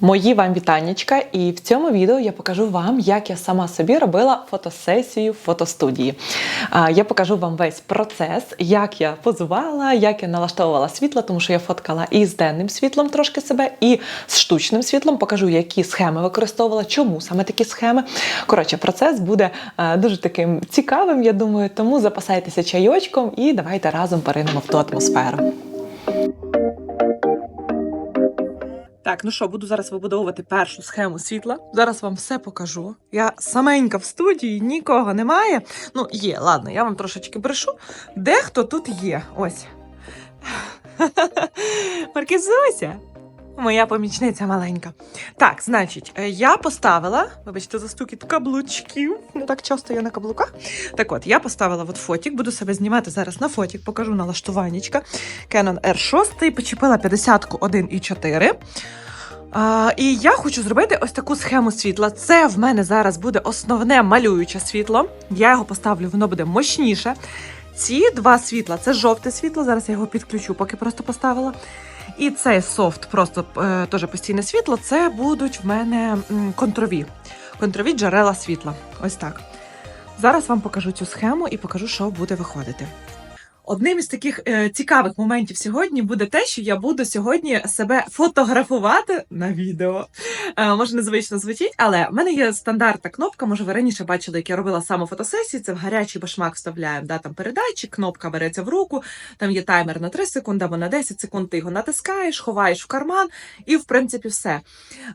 Мої вам вітаннячка, і в цьому відео я покажу вам, як я сама собі робила фотосесію в фотостудії. Я покажу вам весь процес, як я позувала, як я налаштовувала світло, тому що я фоткала і з денним світлом трошки себе, і з штучним світлом. Покажу, які схеми використовувала, чому саме такі схеми. Коротше, процес буде е, дуже таким цікавим, я думаю. Тому запасайтеся чайочком і давайте разом поринемо в ту атмосферу. Так, ну що, буду зараз вибудовувати першу схему світла. Зараз вам все покажу. Я саменька в студії, нікого немає. Ну, є, ладно, я вам трошечки брешу. Дехто тут є. Ось. Маркізуся. Моя помічниця маленька. Так, значить, е, я поставила, вибачте, за стукіт каблучків. Не так часто я на каблуках. Так от, я поставила от фотік, буду себе знімати зараз на фотік, покажу налаштуваннячка. Canon R6, почепила 50-ку 1.4. А, і я хочу зробити ось таку схему світла. Це в мене зараз буде основне малююче світло. Я його поставлю, воно буде мощніше. Ці два світла це жовте світло. Зараз я його підключу, поки просто поставила. І цей софт, просто е, теж постійне світло. Це будуть в мене контрові. Контрові джерела світла. Ось так. Зараз вам покажу цю схему і покажу, що буде виходити. Одним із таких е, цікавих моментів сьогодні буде те, що я буду сьогодні себе фотографувати на відео. Е, може, незвично звучить, але в мене є стандартна кнопка. Може, ви раніше бачили, як я робила саме фотосесії. Це в гарячий башмак вставляємо. Да, там передатчик, кнопка береться в руку, там є таймер на 3 секунди або на 10 секунд. Ти його натискаєш, ховаєш в карман, і в принципі все.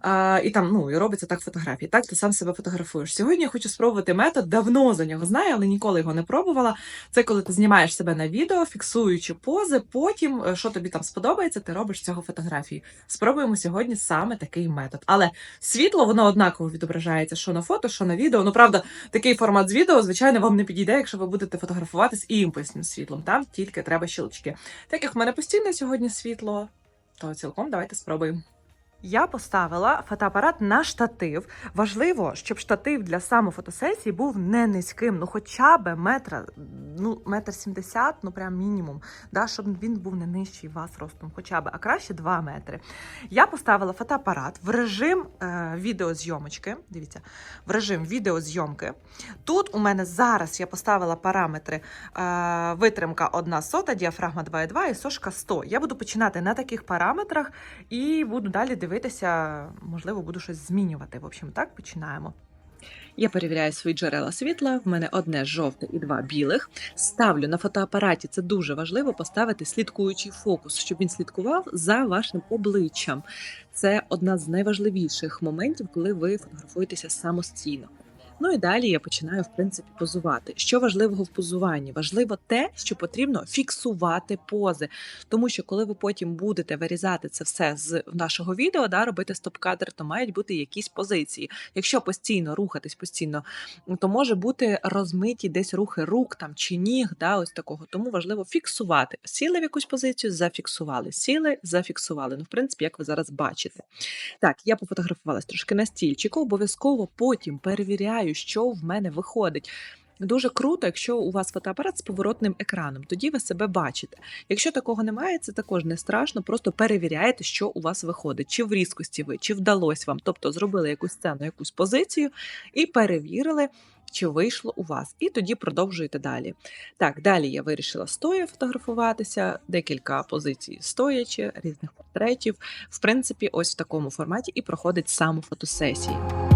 Е, і там ну і робиться так фотографії. Так ти сам себе фотографуєш. Сьогодні я хочу спробувати метод. Давно за нього знаю, але ніколи його не пробувала. Це коли ти знімаєш себе на відео, фіксуючи пози. Потім, е, що тобі там сподобається, ти робиш з цього фотографії. Спробуємо сьогодні саме такий метод. Але світло воно однаково відображається, що на фото, що на відео. Ну правда, такий формат з відео, звичайно, вам не підійде, якщо ви будете фотографуватись імпульсним світлом. Там тільки треба щелчки. Так як в мене постійне сьогодні світло, то цілком давайте спробуємо. Я поставила фотоапарат на штатив. Важливо, щоб штатив для самофотосесії був не низьким, ну хоча б метра, ну метр сімдесят, ну прям мінімум, да, щоб він був не нижчий вас ростом, хоча б, а краще 2 метри. Я поставила фотоапарат в режим е, відеозйомочки. Дивіться, в режим відеозйомки. Тут у мене зараз я поставила параметри е, витримка 1 сота, діафрагма 2,2 і сошка 100. Я буду починати на таких параметрах і буду далі дивитися, можливо, буду щось змінювати. В общем, так починаємо. Я перевіряю свої джерела світла. В мене одне жовте і два білих. Ставлю на фотоапараті. Це дуже важливо поставити слідкуючий фокус, щоб він слідкував за вашим обличчям. Це одна з найважливіших моментів, коли ви фотографуєтеся самостійно. Ну і далі я починаю в принципі позувати. Що важливого в позуванні? Важливо те, що потрібно фіксувати пози, тому що коли ви потім будете вирізати це все з нашого відео, да, робити стоп-кадр, то мають бути якісь позиції. Якщо постійно рухатись, постійно, то може бути розмиті десь рухи рук там чи ніг, да, ось такого. Тому важливо фіксувати. Сіли в якусь позицію, зафіксували. Сіли, зафіксували. Ну, в принципі, як ви зараз бачите. Так, я пофотографувалась трошки на стільчику, обов'язково потім перевіряю, що в мене виходить. Дуже круто, якщо у вас фотоапарат з поворотним екраном, тоді ви себе бачите. Якщо такого немає, це також не страшно, просто перевіряєте, що у вас виходить, чи в різкості ви, чи вдалося вам. Тобто зробили якусь сцену, якусь позицію і перевірили, чи вийшло у вас. І тоді продовжуєте далі. Так, далі я вирішила стоя фотографуватися, декілька позицій стоячи, різних портретів. В принципі, ось в такому форматі і проходить саму фотосесію.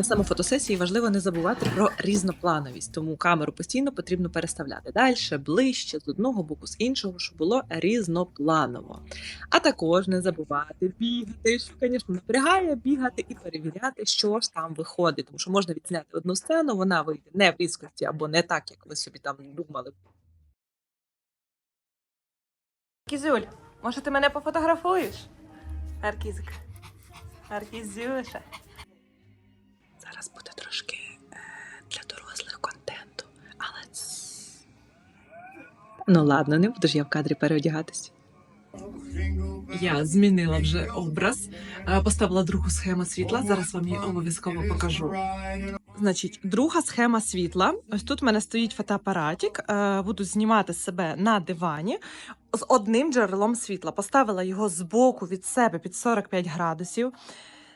На саме фотосесії важливо не забувати про різноплановість, тому камеру постійно потрібно переставляти далі, ближче, з одного боку, з іншого, щоб було різнопланово. А також не забувати бігати, що, звісно, напрягає бігати і перевіряти, що ж там виходить. Тому що можна відзняти одну сцену, вона вийде не в різкості або не так, як ви собі там думали. Кізюль, може ти мене пофотографуєш? Аркізик. Аркізюша зараз буде трошки е, для дорослих контенту, але ну ладно, не буду ж я в кадрі переодягатись. Я змінила вже образ, е, поставила другу схему світла. Зараз вам її обов'язково покажу. Значить, друга схема світла. Ось тут в мене стоїть фотоапаратик. Е, буду знімати себе на дивані з одним джерелом світла. Поставила його збоку від себе під 45 градусів.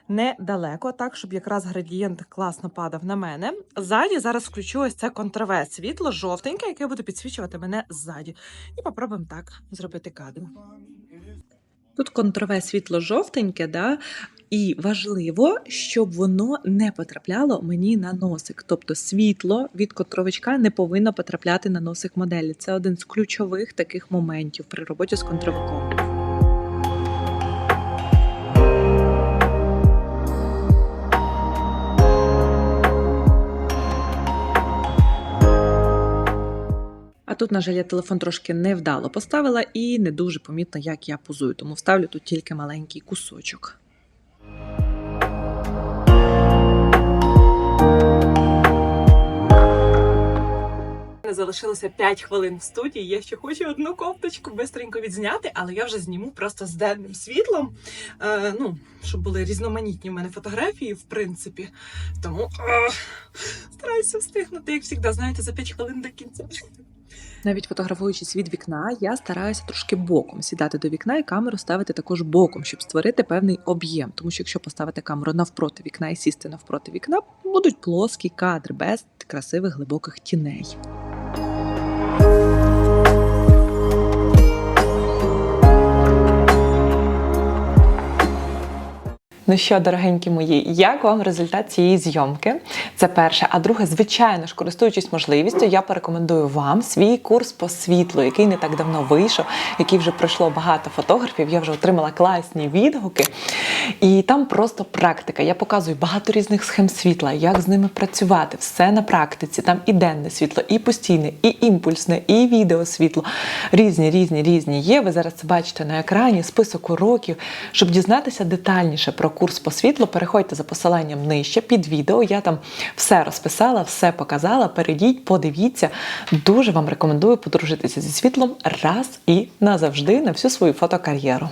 Недалеко, так, щоб якраз градієнт класно падав на мене. Ззаді зараз включу ось це контрове світло, жовтеньке, яке буде підсвічувати мене ззаді. І попробуємо так зробити кадр. Тут контрове світло жовтеньке, да? і важливо, щоб воно не потрапляло мені на носик. Тобто світло від контровичка не повинно потрапляти на носик моделі. Це один з ключових таких моментів при роботі з контровиком. А тут, на жаль, я телефон трошки невдало поставила і не дуже помітно, як я позую, тому вставлю тут тільки маленький кусочок. Залишилося 5 хвилин в студії. Я ще хочу одну кофточку бистренько відзняти, але я вже зніму просто з денним світлом. Е, ну, щоб були різноманітні в мене фотографії, в принципі. Тому е, стараюся встигнути, як завжди, знаєте, за 5 хвилин до кінця. Навіть фотографуючись від вікна, я стараюся трошки боком сідати до вікна і камеру ставити також боком, щоб створити певний об'єм. Тому що якщо поставити камеру навпроти вікна і сісти навпроти вікна, будуть плоскі кадри без красивих глибоких тіней. Ну що, дорогенькі мої, як вам результат цієї зйомки? Це перше. А друге, звичайно ж, користуючись можливістю, я порекомендую вам свій курс по світлу, який не так давно вийшов, який вже пройшло багато фотографів. Я вже отримала класні відгуки. І там просто практика. Я показую багато різних схем світла, як з ними працювати, все на практиці. Там і денне світло, і постійне, і імпульсне, і відеосвітло. Різні, різні, різні є. Ви зараз це бачите на екрані, список уроків. Щоб дізнатися детальніше про курс по світлу, переходьте за посиланням нижче під відео. Я там все розписала, все показала. Перейдіть, подивіться. Дуже вам рекомендую подружитися зі світлом раз і назавжди на всю свою фотокар'єру.